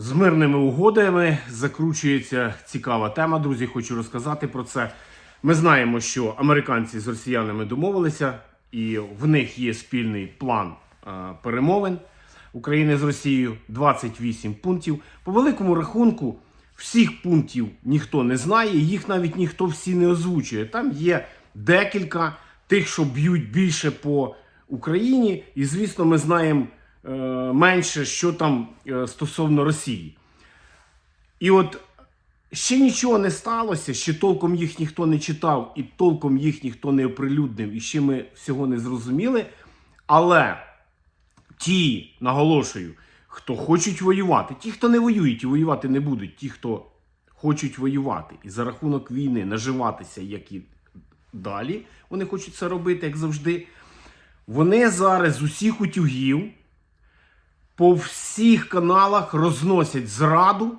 З мирними угодами закручується цікава тема. Друзі, хочу розказати про це. Ми знаємо, що американці з росіянами домовилися, і в них є спільний план е, перемовин України з Росією. 28 пунктів. По великому рахунку, всіх пунктів ніхто не знає, їх навіть ніхто всі не озвучує. Там є декілька тих, що б'ють більше по Україні, і звісно, ми знаємо менше, що там е, стосовно Росії. І от ще нічого не сталося, ще толком їх ніхто не читав, і толком їх ніхто не оприлюднив, і ще ми всього не зрозуміли. Але ті, наголошую, хто хочуть воювати, ті, хто не воюють і воювати не будуть, ті, хто хочуть воювати і за рахунок війни наживатися, як і далі, вони хочуть це робити, як завжди. Вони зараз з усіх утюгів по всіх каналах розносять зраду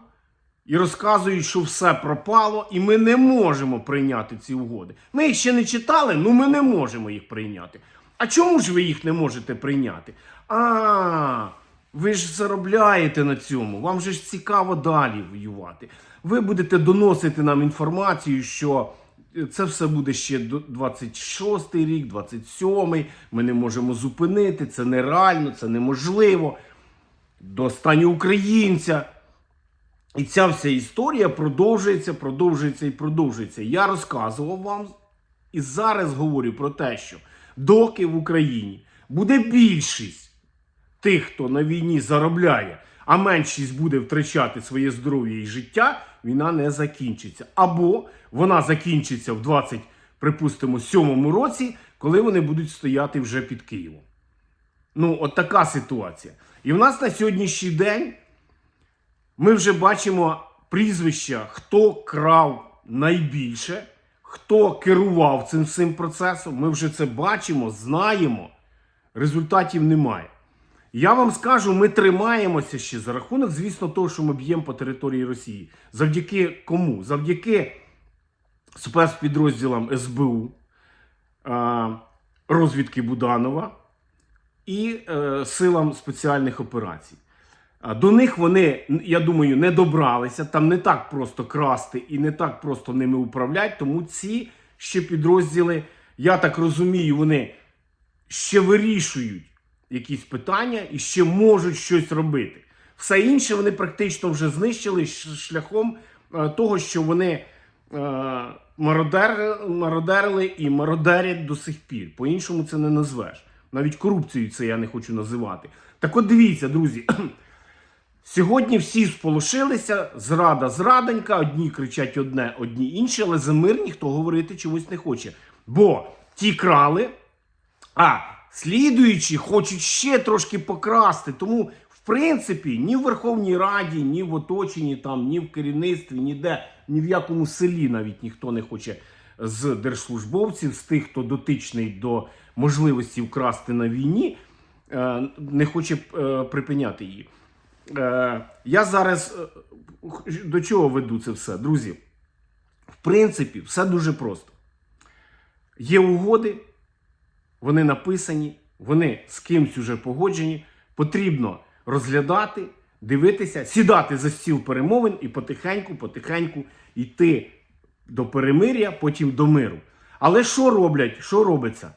і розказують, що все пропало, і ми не можемо прийняти ці угоди. Ми їх ще не читали, ну ми не можемо їх прийняти. А чому ж ви їх не можете прийняти? А, ви ж заробляєте на цьому, вам же ж цікаво далі воювати. Ви будете доносити нам інформацію, що це все буде ще до 26 рік, 27 Ми не можемо зупинити, це нереально, це неможливо. До останнього українця. І ця вся історія продовжується, продовжується і продовжується. Я розказував вам і зараз говорю про те, що доки в Україні буде більшість тих, хто на війні заробляє, а меншість буде втрачати своє здоров'я і життя, війна не закінчиться. Або вона закінчиться в 20, припустимо, сьомому році, коли вони будуть стояти вже під Києвом. Ну, от така ситуація. І в нас на сьогоднішній день ми вже бачимо прізвища, хто крав найбільше, хто керував цим всім процесом. Ми вже це бачимо, знаємо. Результатів немає. Я вам скажу, ми тримаємося ще за рахунок, звісно, того, що ми б'ємо по території Росії. Завдяки кому? Завдяки спецпідрозділам СБУ, розвідки Буданова і е, силам спеціальних операцій. До них вони, я думаю, не добралися. Там не так просто красти і не так просто ними управляти. Тому ці ще підрозділи, я так розумію, вони ще вирішують якісь питання і ще можуть щось робити. Все інше вони практично вже знищили шляхом е, того, що вони е, мародерили і мародерять до сих пір. По-іншому це не назвеш. Навіть корупцією це я не хочу називати. Так от дивіться, друзі. Сьогодні всі сполошилися, зрада зрадонька, одні кричать одне, одні інші, але за мир ніхто говорити чомусь не хоче. Бо ті крали, а слідуючі хочуть ще трошки покрасти. Тому, в принципі, ні в Верховній Раді, ні в оточенні, там, ні в керівництві, ніде, ні в якому селі навіть ніхто не хоче з держслужбовців, з тих, хто дотичний до можливості вкрасти на війні, е, не хоче е, припиняти її. Е, Я зараз до чого веду це все, друзі? В принципі, все дуже просто. Є угоди, вони написані, вони з кимсь уже погоджені. Потрібно розглядати, дивитися, сідати за стіл перемовин і потихеньку, потихеньку йти до перемир'я, потім до миру. Але що роблять? Що робиться?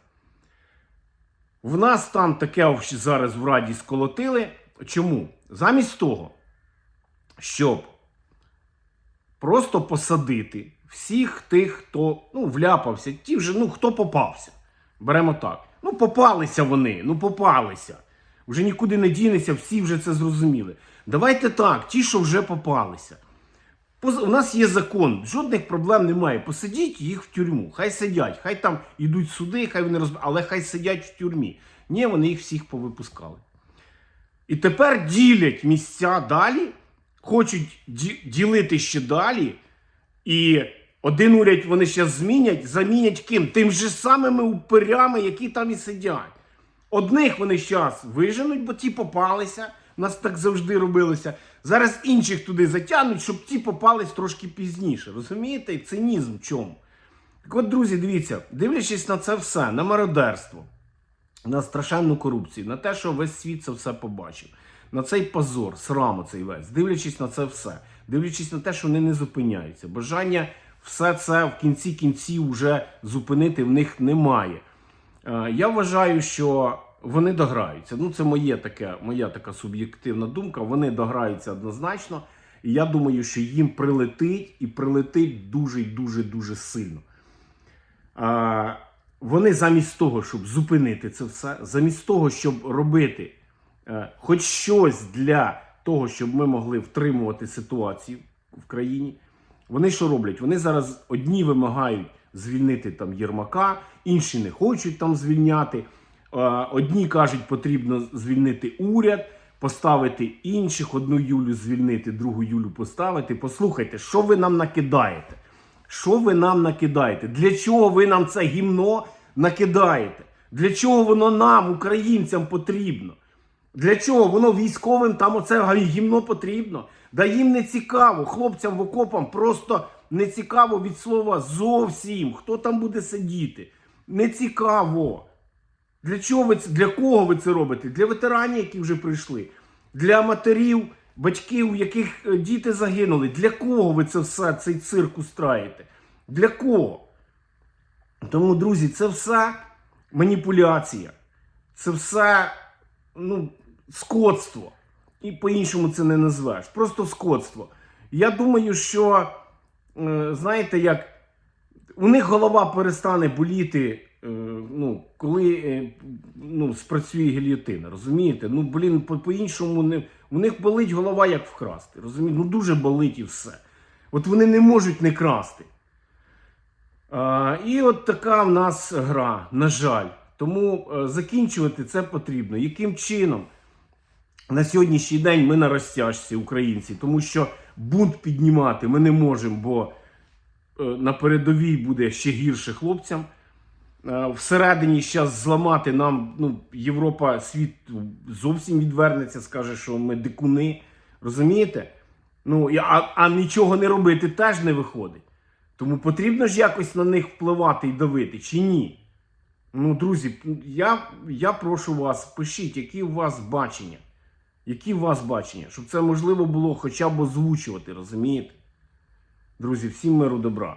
В нас там таке зараз в Раді сколотили. Чому? Замість того, щоб просто посадити всіх тих, хто ну, вляпався, ті вже, ну, хто попався. Беремо так. Ну, попалися вони, ну попалися. Вже нікуди не дінеться, всі вже це зрозуміли. Давайте так, ті, що вже попалися. У нас є закон, жодних проблем немає. Посадіть їх в тюрму. Хай сидять, хай там йдуть суди, хай вони роз... але хай сидять в тюрмі. Ні, вони їх всіх повипускали. І тепер ділять місця далі, хочуть ді- ділити ще далі. І один уряд вони ще змінять, замінять ким? Тим же самими упирями, які там і сидять. Одних вони зараз виженуть, бо ті попалися. У нас так завжди робилося. Зараз інших туди затягнуть, щоб ті попались трошки пізніше. Розумієте? Цинізм в чому? Так от, друзі, дивіться, дивлячись на це все, на мародерство, на страшенну корупцію, на те, що весь світ це все побачив, на цей позор, срам цей весь, дивлячись на це все, дивлячись на те, що вони не зупиняються. Бажання все це в кінці кінців вже зупинити в них немає. Е, Я вважаю, що вони дограються. Ну, це моє таке, моя така суб'єктивна думка. Вони дограються однозначно. І я думаю, що їм прилетить і прилетить дуже і дуже дуже сильно. А, вони замість того, щоб зупинити це все, замість того, щоб робити е, хоч щось для того, щоб ми могли втримувати ситуацію в країні, вони що роблять? Вони зараз одні вимагають звільнити там Єрмака, інші не хочуть там звільняти. Е, Одні кажуть, потрібно звільнити уряд, поставити інших, одну Юлю звільнити, другу Юлю поставити. Послухайте, що ви нам накидаєте? Що ви нам накидаєте? Для чого ви нам це гімно накидаєте? Для чого воно нам, українцям, потрібно? Для чого воно військовим там оце гімно потрібно? Да їм не цікаво, хлопцям в окопам просто не цікаво від слова зовсім. Хто там буде сидіти? Не цікаво. Для чого ви для кого ви це робите? Для ветеранів, які вже прийшли, для матерів, батьків, у яких е, діти загинули. Для кого ви це все, цей цирк устраєте? Для кого? Тому, друзі, це все маніпуляція. Це все ну, скотство. І по-іншому це не назвеш. Просто скотство. Я думаю, що, е, знаєте, як у них голова перестане боліти, ну, коли е, ну, спрацює гільйотина. Розумієте? Ну, блін, по- по-іншому не. У них болить голова, як вкрасти. Розумієте? Ну дуже болить і все. От вони не можуть не красти. А, і от така в нас гра, на жаль. Тому е, закінчувати це потрібно. Яким чином? на сьогоднішній день ми на розтяжці, українці, тому що бунт піднімати ми не можемо, бо е, на передовій буде ще гірше хлопцям. Е, Всередині зараз зламати нам ну, Європа, світ зовсім відвернеться, скаже, що ми дикуни. Розумієте? Ну, а, а нічого не робити теж не виходить. Тому потрібно ж якось на них впливати і давити, чи ні? Ну, друзі, я, я прошу вас, пишіть, які у вас бачення. Які у вас бачення? Щоб це можливо було хоча б озвучувати, розумієте? Друзі, всім миру добра.